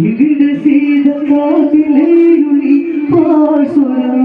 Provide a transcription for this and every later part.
ഇവിടെ സീത കാട്ടിലേയുളി പാസുരം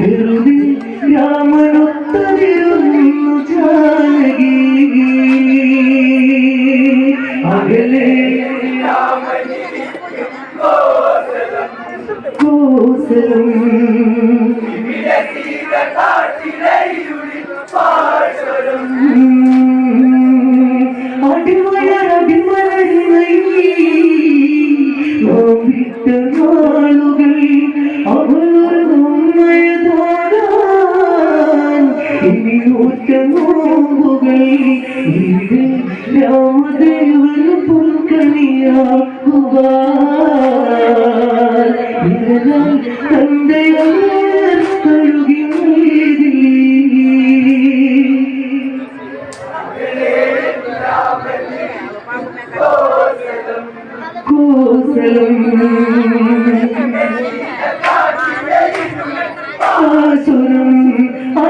വെറുതെ രാമനൊത്തതിരുന്നു ജാനകി. അകലെ കോസലം. അടിമലർ അടിമലരിണൈ ഇനി ഒറ്റ നോവുകൾ ഇവിടെ രാമദേവൻ പുൽക്കണിയാകുവാൻ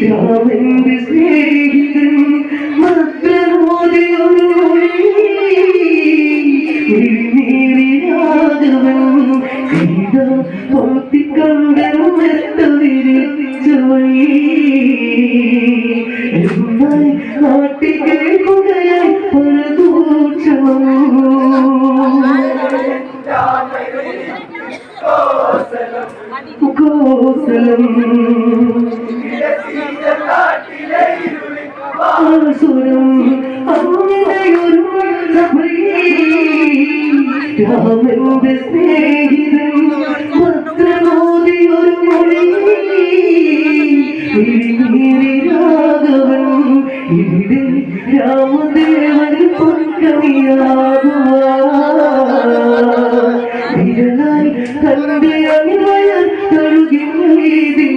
രാമന്റെ സ്നേഹിതൻ മത്രമോദിയൊരു എഴുന്നേറി രാഘവൻ സീത രാമന്റെ സ്നേഹിതൻ പത്രമോദി ഒരു മൊഴി രാഘവൻ ഇവിടെ രാമദേവൻ പൊൻകണിയാകുവായി തന്റെ അണിമയ കഴുകി നീതി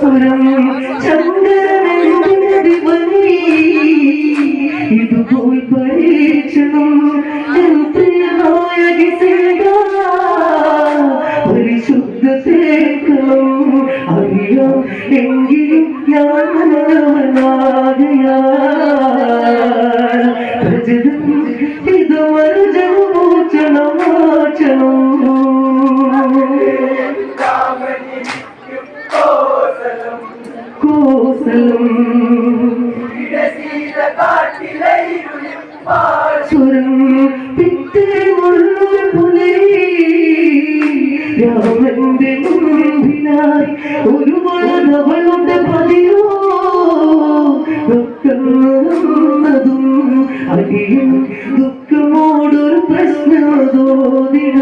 സുരം ചന്ദ്രനന്ദിവനീ ഇതുപോൽ പരീക്ഷണം എൻ പ്രിയനായകി സേവ പരിശുദ്ധ സേക്കണം അറിയാം എങ്കിലും ഞാൻ നല്ലവനാകയാൽ രാമന്റെ മുമ്പിലായി ഒരു മുളകവളുടെ പതിയോ ദുഃഖം അടിയും ദുഃഖമോടൊരു പ്രശ്നം തോന്നിട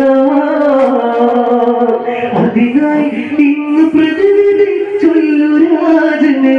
അതിനായി ഇന്ന് പ്രതിനിധി ചൊല്ലു രാജനെ.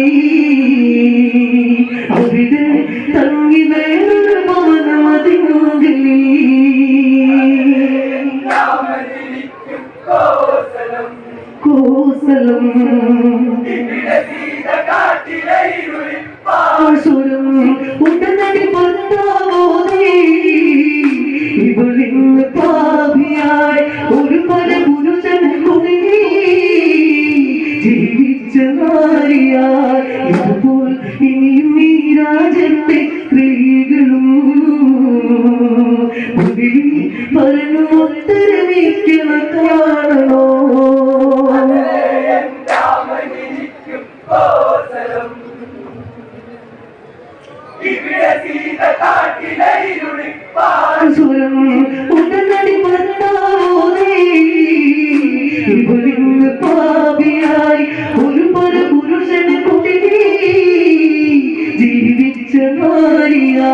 করিয়া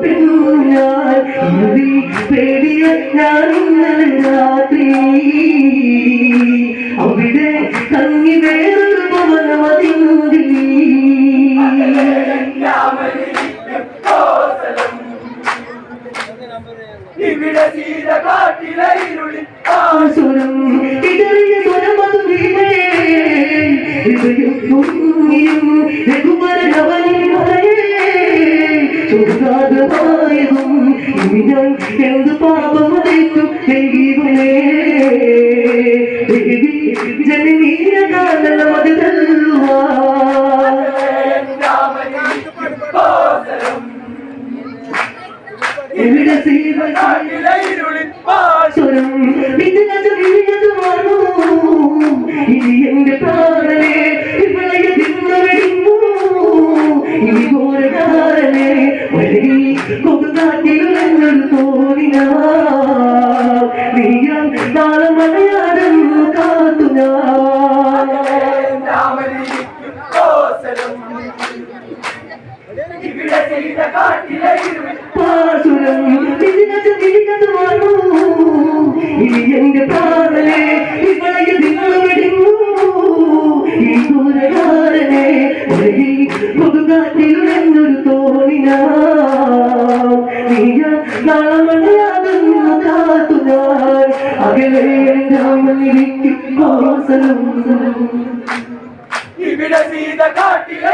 പെണ്ണാൽ പേടിയ ഞാൻ രാത്രി അവിടെ തങ്ങി വേറൊരു ഭവനമതിന്തി ഇവിടെ സീത കാട്ടിലെ ഇരുളി ആ സുരം എവിടെ ഇനി കൊടുക്കാറ്റിൽ ഞങ്ങൾ തോന്നിയ കൊടുങ്കാറ്റിലുടഞ്ഞൊരു തോണിയാളമണിയാതെന്നു കാത്തു ഞാൻ അകലെ രാമനിരിക്കും ഇവിടെ സീത കാട്ടില